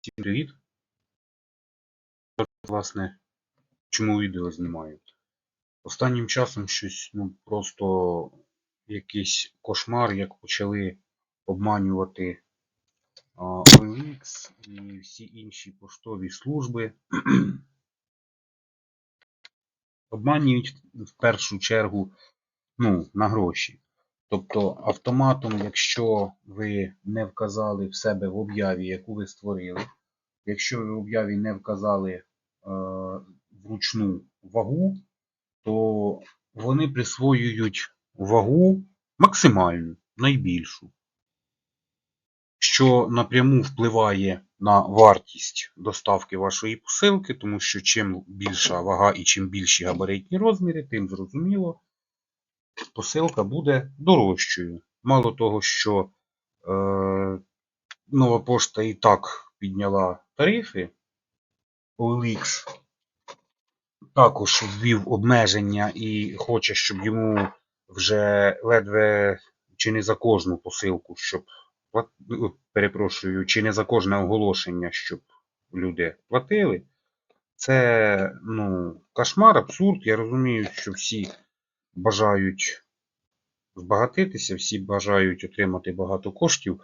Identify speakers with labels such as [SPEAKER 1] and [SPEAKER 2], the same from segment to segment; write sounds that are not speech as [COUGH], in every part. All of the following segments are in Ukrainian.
[SPEAKER 1] Всім привіт. Власне, чому відео знімаю? Останнім часом щось ну, просто якийсь кошмар, як почали обманювати OLX і всі інші поштові служби. Обманюють в першу чергу ну, на гроші. Тобто автоматом, якщо ви не вказали в себе в об'яві, яку ви створили, якщо ви в об'яві не вказали е, вручну вагу, то вони присвоюють вагу максимальну, найбільшу, що напряму впливає на вартість доставки вашої посилки, тому що чим більша вага і чим більші габаритні розміри, тим зрозуміло, посилка буде дорожчою. Мало того, що е, нова пошта і так підняла тарифи, OLX також ввів обмеження і хоче, щоб йому вже ледве чи не за кожну посилку, щоб ну, перепрошую, чи не за кожне оголошення, щоб люди платили. Це ну, кошмар, абсурд. Я розумію, що всі бажають збагатитися, всі бажають отримати багато коштів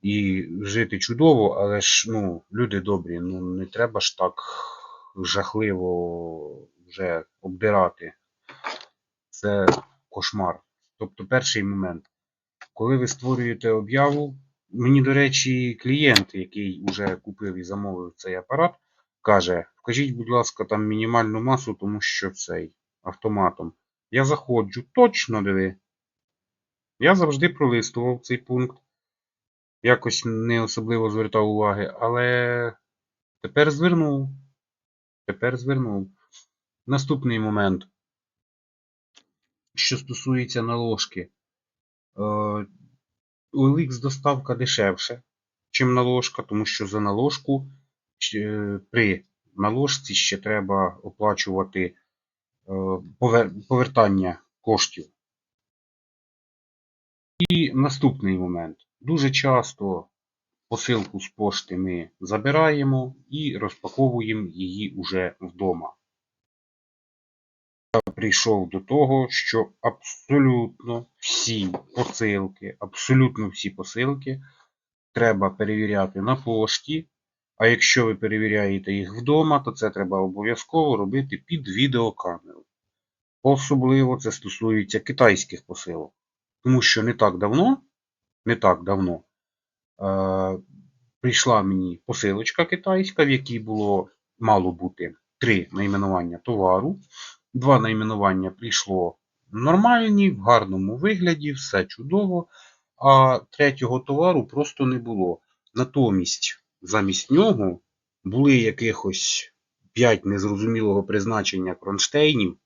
[SPEAKER 1] і жити чудово, але ж ну, люди добрі, ну не треба ж так жахливо вже обдирати. Це кошмар. Тобто перший момент. Коли ви створюєте об'яву, мені, до речі, клієнт, який вже купив і замовив цей апарат, каже: вкажіть, будь ласка, там мінімальну масу, тому що цей автоматом. Я заходжу, точно диви. Я завжди пролистував цей пункт. Якось не особливо звертав уваги, але тепер звернув. Тепер звернув. Наступний момент. Що стосується наложки. Е, OLX доставка дешевше, чим наложка, тому що за наложку е, при наложці ще треба оплачувати е, повертання коштів. І наступний момент. Дуже часто посилку з пошти ми забираємо і розпаковуємо її уже вдома. Я прийшов до того, що абсолютно всі посилки, абсолютно всі посилки треба перевіряти на пошті. А якщо ви перевіряєте їх вдома, то це треба обов'язково робити під відеокамеру. Особливо це стосується китайських посилок. Тому що не так давно, не так давно е, прийшла мені посилочка китайська, в якій було мало бути три найменування товару. Два найменування прийшло нормальні, в гарному вигляді, все чудово. А третього товару просто не було. Натомість, замість нього були якихось 5 незрозумілого призначення кронштейнів,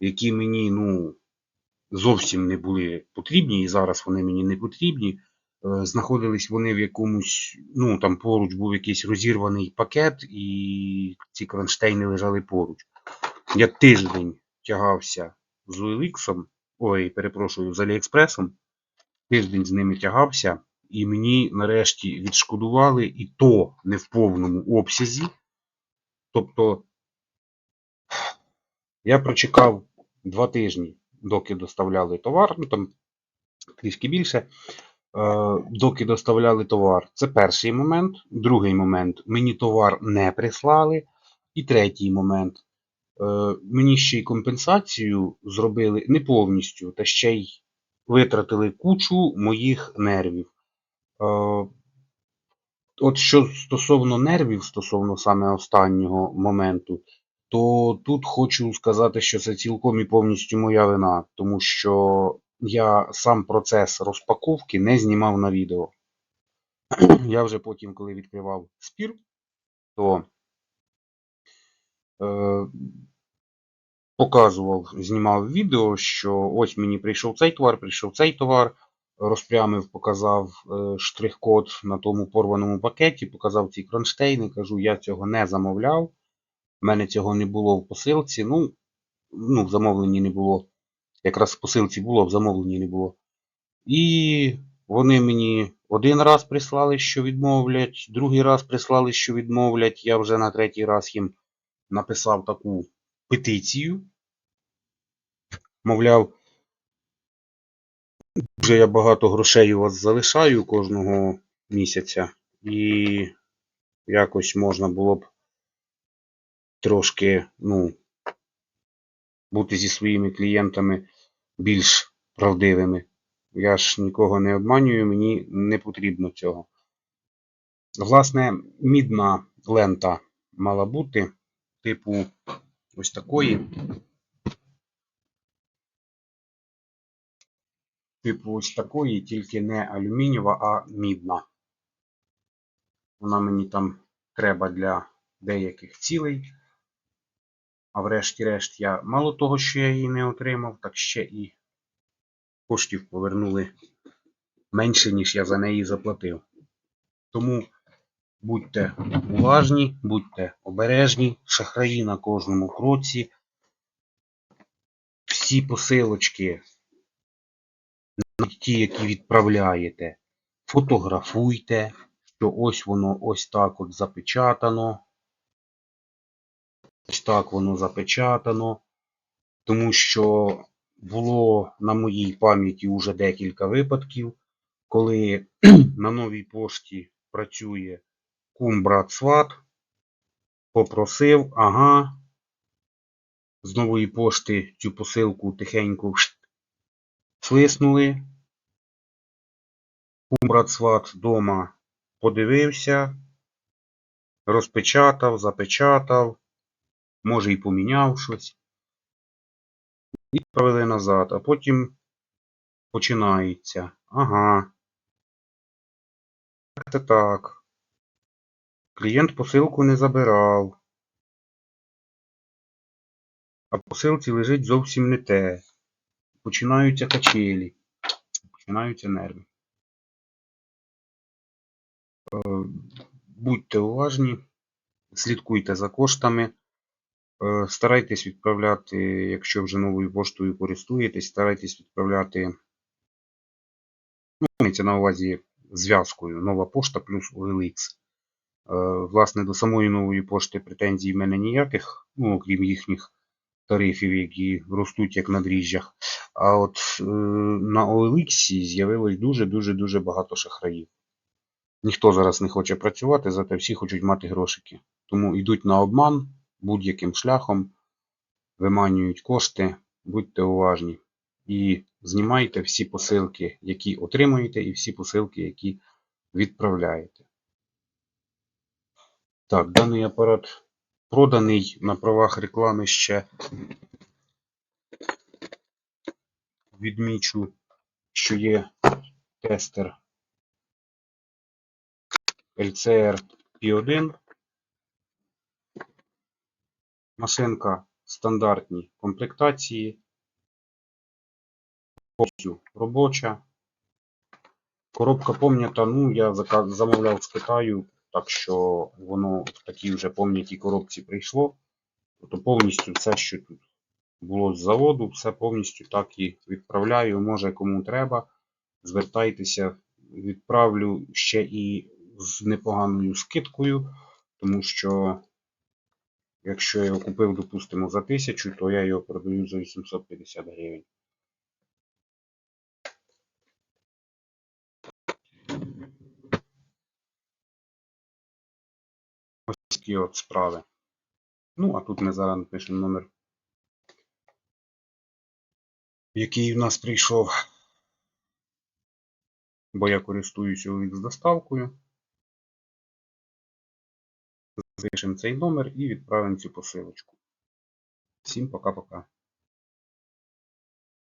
[SPEAKER 1] які мені ну, зовсім не були потрібні, і зараз вони мені не потрібні. Е, Знаходились вони в якомусь, ну там поруч був якийсь розірваний пакет, і ці кронштейни лежали поруч. Я тиждень тягався з OLX, ой, перепрошую, з Аліекспресом. Тиждень з ними тягався, і мені нарешті відшкодували, і то не в повному обсязі. Тобто я прочекав два тижні, доки доставляли товар, ну там трішки більше, е, доки доставляли товар. Це перший момент. Другий момент мені товар не прислали. І третій момент. Е, Мені ще й компенсацію зробили не повністю, та ще й витратили кучу моїх нервів. Е, От що стосовно нервів, стосовно саме останнього моменту, то тут хочу сказати, що це цілком і повністю моя вина, тому що я сам процес розпаковки не знімав на відео. Я вже потім, коли відкривав спір, то е, показував, знімав відео, що ось мені прийшов цей товар, прийшов цей товар, розпрямив, показав е, штрих-код на тому порваному пакеті, показав ці кронштейни, кажу, я цього не замовляв. У мене цього не було в посилці. Ну, ну, в замовленні не було. Якраз в посилці було, в замовленні не було. І вони мені Один раз прислали, що відмовлять, другий раз прислали, що відмовлять. Я вже на третій раз їм написав таку петицію. Мовляв, дуже я багато грошей у вас залишаю кожного місяця, і якось можна було б трошки, ну, бути зі своїми клієнтами більш правдивими. Я ж нікого не обманюю, мені не потрібно цього. Власне, мідна лента мала бути, типу ось такої. Типу ось такої, тільки не алюмінієва, а мідна. Вона мені там треба для деяких цілей. А врешті-решт я мало того, що я її не отримав, так ще і коштів повернули менше, ніж я за неї заплатив. Тому будьте уважні, будьте обережні, шахраї на кожному кроці. Всі посилочки, навіть ті, які відправляєте, фотографуйте, що ось воно ось так от запечатано. Ось так воно запечатано. Тому що було на моїй пам'яті вже декілька випадків, коли [CLEARS THROAT] на новій пошті працює кум брат сват, попросив, ага, з нової пошти цю посилку тихенько свиснули. Кум брат сват дома подивився, розпечатав, запечатав, може і поміняв щось. Відправили назад, а потім починається. Ага. Це так. Клієнт посилку не забирав. А посилці лежить зовсім не те. Починаються качелі. Починаються нерви. Е, Будьте уважні, слідкуйте за коштами. Е, Старайтесь відправляти, якщо вже новою поштою користуєтесь, старайтесь відправляти, ну, мається на увазі зв'язкою нова пошта плюс OLX. Е, Власне, до самої нової пошти претензій в мене ніяких, ну, окрім їхніх тарифів, які ростуть як на дріжджах. А от е, на OLX з'явилось дуже-дуже-дуже багато шахраїв. Ніхто зараз не хоче працювати, зате всі хочуть мати грошики. Тому йдуть на обман будь-яким шляхом, виманюють кошти, будьте уважні. І знімайте всі посилки, які отримуєте, і всі посилки, які відправляєте. Так, даний апарат проданий на правах реклами ще відмічу, що є тестер LCR P1. Машинка стандартні комплектації. Повністю робоча. Коробка пом'ята, ну, я замовляв з Китаю, так що воно в такій вже пом'ятій коробці прийшло. Тобто повністю все, що тут було з заводу, все повністю так і відправляю. Може кому треба, звертайтеся, відправлю ще і з непоганою скидкою, тому що якщо я його купив, допустимо, за 1000, то я його продаю за 850 гривень. Ось такі от справи. Ну, а тут ми зараз напишемо номер, який в нас прийшов. Бо я користуюся OLX доставкою. Запишемо цей номер і відправимо цю посилочку. Всім пока-пока.